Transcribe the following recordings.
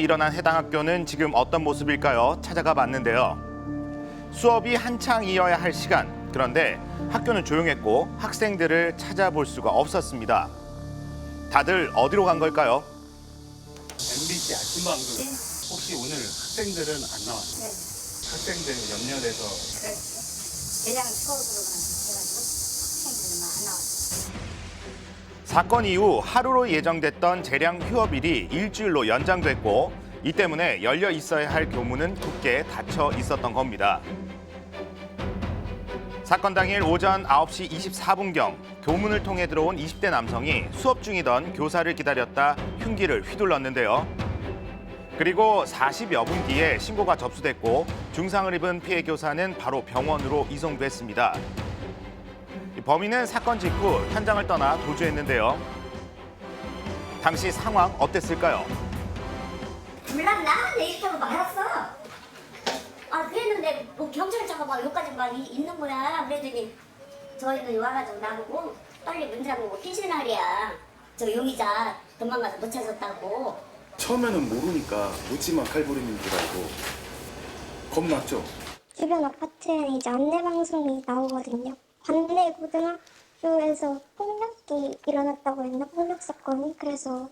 일어난 해당 학교는 지금 어떤 모습일까요? 찾아가 봤는데요. 수업이 한창 이어야 할 시간. 그런데 학교는 조용했고 학생들을 찾아볼 수가 없었습니다. 다들 어디로 간 걸까요? MBC 아침 방송 혹시 오늘 학생들은 안 나왔어요? 학생들 염려돼서 대량 수업으로만 해가지고 학생들만 안 나왔어요. 사건 이후 하루로 예정됐던 재량 휴업일이 일주일로 연장됐고 이 때문에 열려 있어야 할 교문은 굳게 닫혀 있었던 겁니다. 사건 당일 오전 9시 24분경 교문을 통해 들어온 20대 남성이 수업 중이던 교사를 기다렸다 흉기를 휘둘렀는데요. 그리고 40여 분 뒤에 신고가 접수됐고 중상을 입은 피해 교사는 바로 병원으로 이송됐습니다. 이 범인은 사건 직후 현장을 떠나 도주했는데요. 당시 상황 어땠을까요? 몰랐나? 내 일정을 말았어. 아 그랬는데 뭐 경찰차가 막 여기까지 막 이- 있는 거야. 그랬더니 저희는 와가지고 나보고 빨리 문 잠그고 피신하랴. 저 용의자 도망가서 못 찾았다고. 처음에는 모르니까 묻지마 칼부림인 줄 알고 겁났죠. 주변 아파트에 이제 안내 방송이 나오거든요. 반대 고등학교에서 폭력이 일어났다고 했나 폭력 사건이 그래서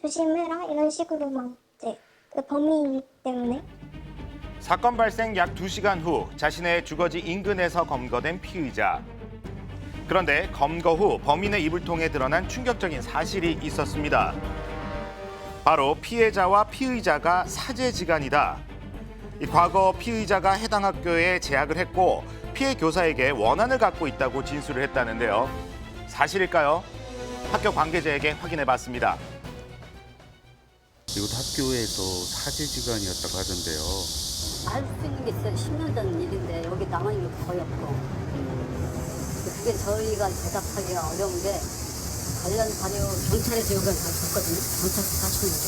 조심해라 이런 식으로만 이제 그 범인 때문에 사건 발생 약 2시간 후 자신의 주거지 인근에서 검거된 피의자. 그런데 검거 후 범인의 입을 통해 드러난 충격적인 사실이 있었습니다. 바로 피해자와 피의자가 사제지간이다. 이 과거 피의자가 해당 학교에 재학을 했고 피해 교사에게 원한을 갖고 있다고 진술을 했다는데요. 사실일까요? 학교 관계자에게 확인해 봤습니다. 이것도 학교에서 사제지간이었다고 하던데요. 알 수 있는 게 진짜 10년 전 일인데 여기 남아 있는 게 거의 없고 그게 저희가 대답하기가 어려운 게 관련 자료 경찰에서 여기가 다 줬거든요. 경찰서 다 줬는데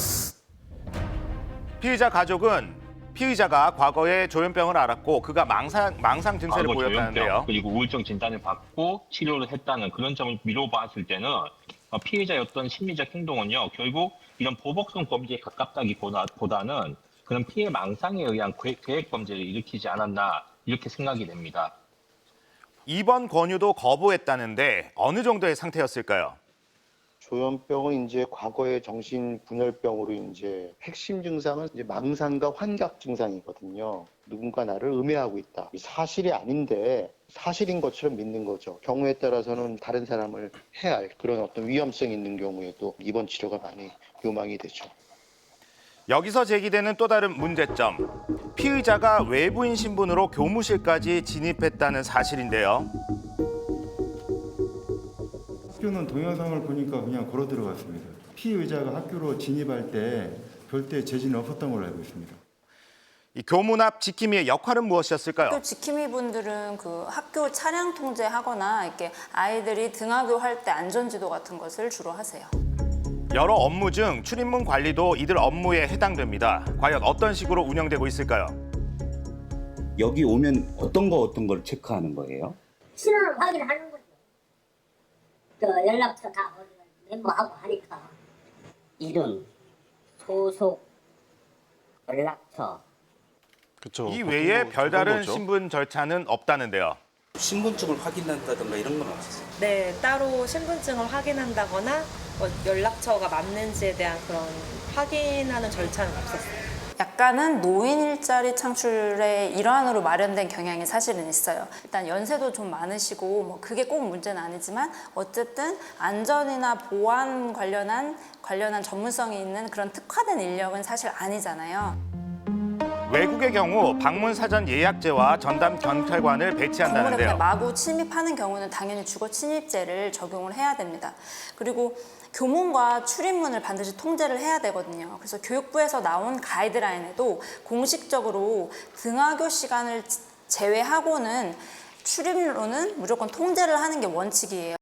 피의자 가족은 피의자가 과거에 조현병을 앓았고 그가 망상 망상 증세를 과거 보였다는데요. 조현병 그리고 우울증 진단을 받고 치료를 했다는 그런 점을 미뤄 봤을 때는 어, 피해자였던 심리적 행동은요 결국 이런 보복성 범죄에 가깝다기보다는 그런 피해 망상에 의한 계획, 계획 범죄를 일으키지 않았나 이렇게 생각이 됩니다. 이번 권유도 거부했다는데 어느 정도의 상태였을까요? 조현병은 이제 과거의 정신분열병으로 이제 핵심 증상은 이제 망상과 환각 증상이거든요. 누군가 나를 음해하고 있다. 이 사실이 아닌데 사실인 것처럼 믿는 거죠. 경우에 따라서는 다른 사람을 해할 그런 어떤 위험성이 있는 경우에도 입원 치료가 많이 요망이 되죠. 여기서 제기되는 또 다른 문제점. 피의자가 외부인 신분으로 교무실까지 진입했다는 사실인데요. 학교는 동영상을 보니까 그냥 걸어 들어갔습니다. 피의자가 학교로 진입할 때 별도의 제지는 없었던 걸로 알고 있습니다. 이 교문 앞 지킴이의 역할은 무엇이었을까요? 학교 지킴이 분들은 그 학교 차량 통제하거나 이렇게 아이들이 등하교 할 때 안전지도 같은 것을 주로 하세요. 여러 업무 중 출입문 관리도 이들 업무에 해당됩니다. 과연 어떤 식으로 운영되고 있을까요? 여기 오면 어떤 거 어떤 걸 체크하는 거예요? 신원을 확인하는 그 연락처 다 거기다 멤버하고 하니까. 이름, 소속, 연락처 그렇죠. 이 외에 별다른 신분 절차는 없다는데요. 신분증을 확인한다든가 이런 건 없었어요. 네, 따로 신분증을 확인한다거나 뭐 연락처가 맞는지에 대한 그런 확인하는 절차는 없었어요. 약간은 노인 일자리 창출의 일환으로 마련된 경향이 사실은 있어요. 일단 연세도 좀 많으시고 뭐 그게 꼭 문제는 아니지만 어쨌든 안전이나 보안 관련한 관련한 전문성이 있는 그런 특화된 인력은 사실 아니잖아요. 외국의 경우 방문 사전 예약제와 전담 경찰관을 배치한다는데요. 마구 침입하는 경우는 당연히 주거 침입죄를 적용을 해야 됩니다. 그리고 교문과 출입문을 반드시 통제를 해야 되거든요. 그래서 교육부에서 나온 가이드라인에도 공식적으로 등하교 시간을 제외하고는 출입로는 무조건 통제를 하는 게 원칙이에요.